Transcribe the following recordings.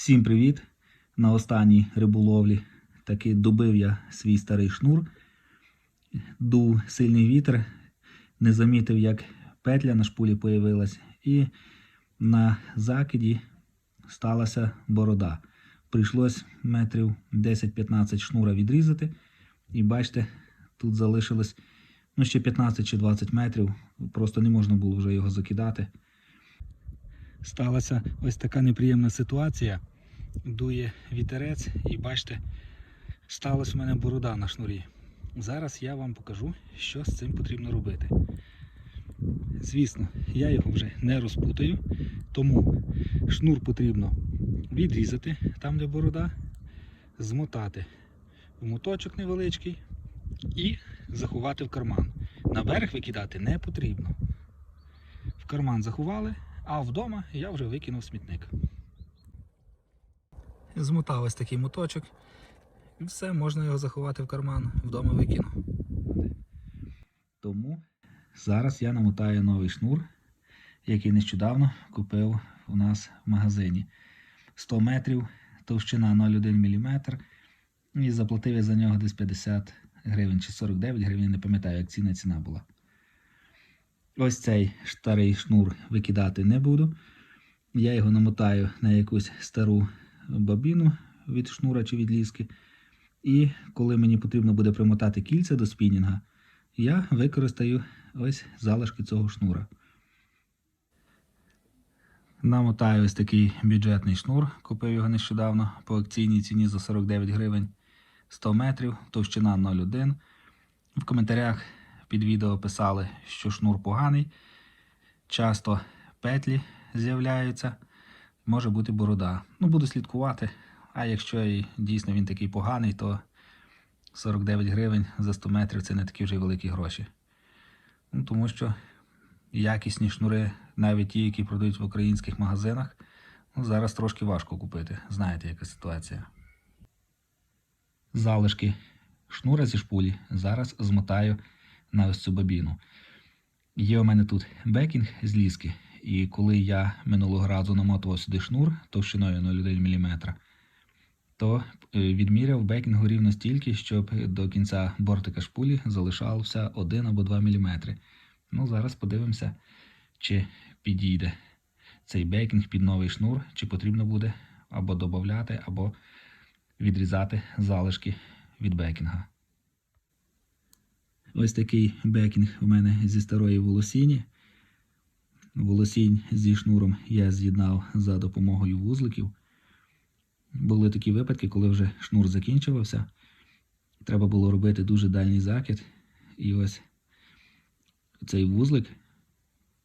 Всім привіт! На останній риболовлі таки добив я свій старий шнур. Дув сильний вітер, не замітив, як петля на шпулі появилась, і на закиді сталася борода. Прийшлось метрів 10-15 шнура відрізати. І бачите, тут залишилось ну, ще 15 чи 20 метрів. Просто не можна було вже його закидати. Сталася ось така неприємна ситуація. Дує вітерець, і бачите, сталася в мене борода на шнурі. Зараз я вам покажу, що з цим потрібно робити. Звісно, я його вже не розпутаю, тому шнур потрібно відрізати там, де борода, змотати в моточок невеличкий і заховати в карман. На берег викидати не потрібно. В карман заховали, а вдома я вже викинув смітник. Змотав ось такий моточок. І все, можна його заховати в карман, вдома викину. Тому зараз я намотаю новий шнур, який нещодавно купив у нас в магазині. 100 метрів, товщина 0,1 мм. І заплатив я за нього десь 50 гривень чи 49 гривень, не пам'ятаю, як ціна ціна була. Ось цей старий шнур викидати не буду. Я його намотаю на якусь стару бобіну від шнура чи від ліски. І коли мені потрібно буде примотати кільця до спінінга, я використаю ось залишки цього шнура. Намотаю ось такий бюджетний шнур. Купив його нещодавно по акційній ціні за 49 гривень 100 метрів, товщина 0,1. В коментарях під відео писали, що шнур поганий. Часто петлі з'являються, може бути борода. Ну, буду слідкувати. А якщо і дійсно він такий поганий, то 49 гривень за 100 метрів це не такі вже великі гроші. Ну, тому що якісні шнури, навіть ті, які продають в українських магазинах, ну, зараз трошки важко купити. Знаєте, яка ситуація. Залишки шнура зі шпулі зараз змотаю на ось цю бобіну. Є у мене тут бекінг з ліски, і коли я минулого разу намотував сюди шнур товщиною 0,1 мм, то е, відміряв бекінгу рівно стільки, щоб до кінця бортика шпулі залишалося 1 або 2 мм. Ну, зараз подивимося, чи підійде цей бекінг під новий шнур, чи потрібно буде або додати, або відрізати залишки від бекінга. Ось такий бекінг у мене зі старої волосіні. Волосінь зі шнуром я з'єднав за допомогою вузликів. Були такі випадки, коли вже шнур закінчувався. Треба було робити дуже дальній закид. І ось цей вузлик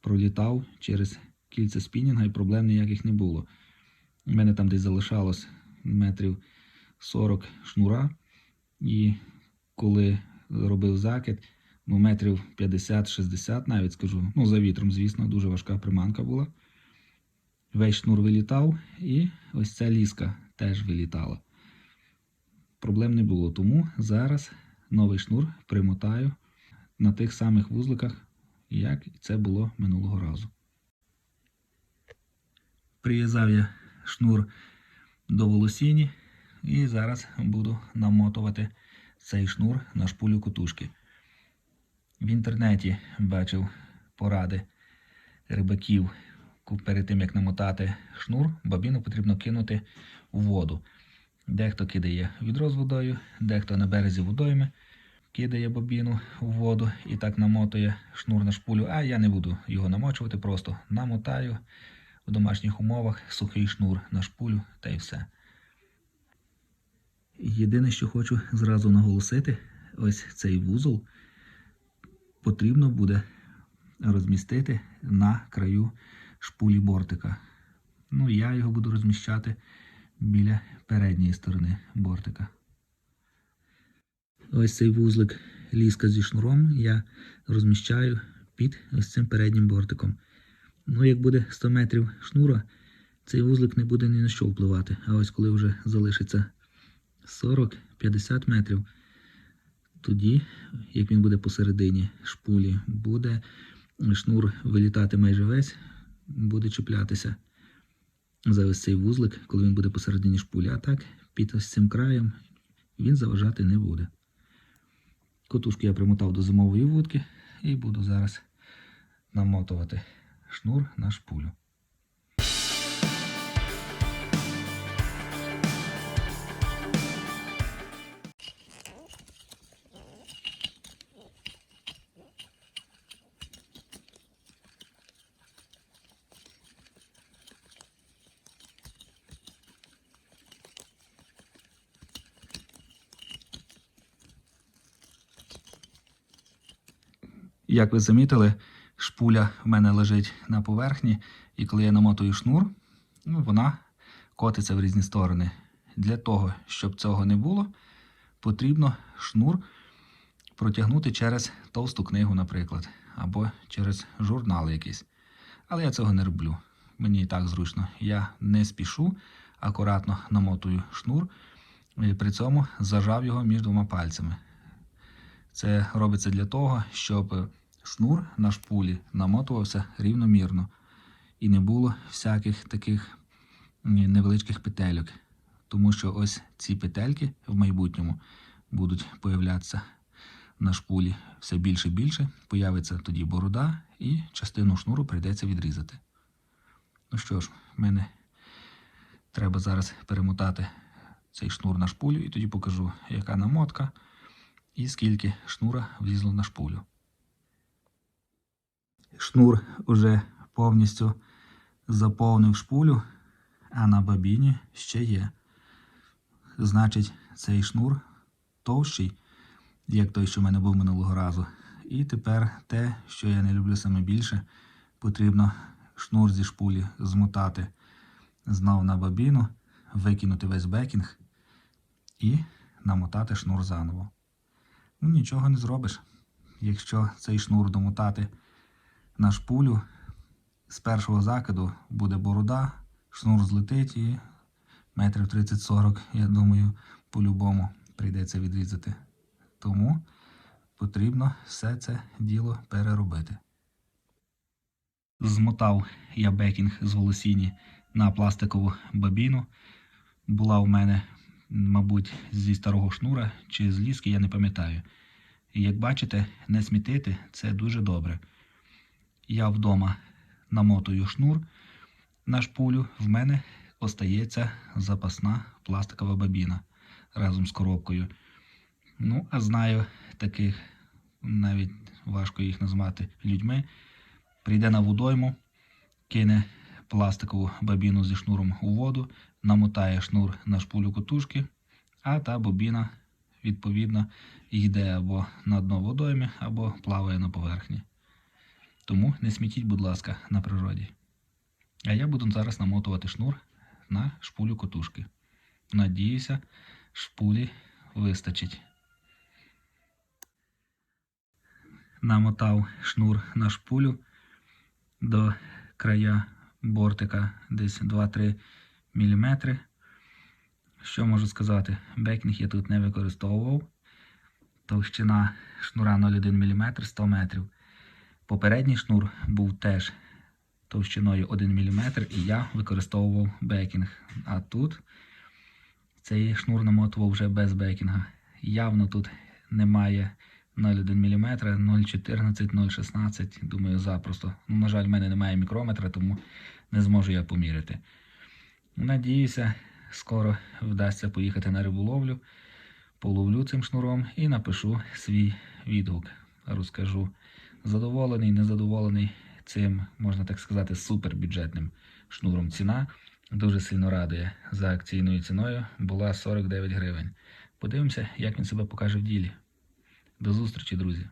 пролітав через кільце спінінга і проблем ніяких не було. У мене там десь залишалось метрів 40 шнура. І коли робив закид, ну метрів 50-60 навіть скажу, ну за вітром, звісно, дуже важка приманка була. Весь шнур вилітав, і ось ця ліска теж вилітала. Проблем не було, тому зараз новий шнур примотаю на тих самих вузликах, як це було минулого разу. Прив'язав я шнур до волосіні і зараз буду намотувати цей шнур на шпулю кутушки. В інтернеті бачив поради рибаків перед тим, як намотати шнур, бобіну потрібно кинути у воду. Дехто кидає відро з водою, дехто на березі водойми кидає бобіну у воду і так намотує шнур на шпулю, а я не буду його намочувати, просто намотаю в домашніх умовах сухий шнур на шпулю та й все. Єдине, що хочу зразу наголосити, ось цей вузол потрібно буде розмістити на краю шпулі бортика. Ну, я його буду розміщати біля передньої сторони бортика. Ось цей вузлик ліска зі шнуром я розміщаю під ось цим переднім бортиком. Ну, як буде 100 метрів шнура, цей вузлик не буде ні на що впливати. А ось коли вже залишиться 40-50 метрів, тоді, як він буде посередині шпулі, буде шнур вилітати майже весь, буде чіплятися. за ось цей вузлик, коли він буде посередині шпулі. А так, під ось цим краєм він заважати не буде. Котушку я примотав до зимової вудки і буду зараз намотувати шнур на шпулю. Як ви замітили, шпуля в мене лежить на поверхні, і коли я намотую шнур, ну, вона котиться в різні сторони. Для того, щоб цього не було, потрібно шнур протягнути через товсту книгу, наприклад, або через журнал якийсь. Але я цього не роблю. Мені і так зручно. Я не спішу, акуратно намотую шнур, при цьому зажав його між двома пальцями. Це робиться для того, щоб шнур на шпулі намотувався рівномірно і не було всяких таких невеличких петельок. Тому що ось ці петельки в майбутньому будуть появлятися на шпулі все більше і більше. Появиться тоді борода, і частину шнуру прийдеться відрізати. Ну що ж, мене треба зараз перемотати цей шнур на шпулю, і тоді покажу, яка намотка і скільки шнура влізло на шпулю. Шнур уже повністю заповнив шпулю, а на бабіні ще є. Значить, цей шнур товщий, як той, що в мене був минулого разу. І тепер те, що я не люблю саме більше, потрібно шнур зі шпулі змотати знов на бабіну, викинути весь бекінг і намотати шнур заново. Ну, нічого не зробиш. Якщо цей шнур домотати на шпулю, з першого закиду буде борода, шнур злетить і метрів 30-40, я думаю, по-любому прийдеться відрізати. Тому потрібно все це діло переробити. Змотав я бекінг з волосіні на пластикову бабіну. Була у мене, мабуть, зі старого шнура чи з ліски, я не пам'ятаю. І як бачите, не смітити це дуже добре. Я вдома намотую шнур на шпулю, в мене остається запасна пластикова бабіна разом з коробкою. Ну, а знаю таких, навіть важко їх назвати людьми. Прийде на водойму, кине пластикову бабіну зі шнуром у воду, намотає шнур на шпулю котушки, а та бобіна, відповідно, йде або на дно водойми, або плаває на поверхні. Тому не смітіть, будь ласка, на природі. А я буду зараз намотувати шнур на шпулю котушки. Надіюся, шпулі вистачить. Намотав шнур на шпулю до края бортика десь 2-3 мм. Що можу сказати? Бекінг я тут не використовував. Товщина шнура 0,1 мм 100 метрів. Попередній шнур був теж товщиною 1 мм, і я використовував бекінг. А тут цей шнур намотував вже без бекінга. Явно тут немає 0,1 мм, 0,14, 0,16. Думаю, запросто. Ну, на жаль, в мене немає мікрометра, тому не зможу я поміряти. Надіюся, скоро вдасться поїхати на риболовлю, половлю цим шнуром і напишу свій відгук. Розкажу, задоволений, незадоволений цим, можна так сказати, супербюджетним шнуром. Ціна дуже сильно радує. За акційною ціною була 49 гривень. Подивимося, як він себе покаже в ділі. До зустрічі, друзі!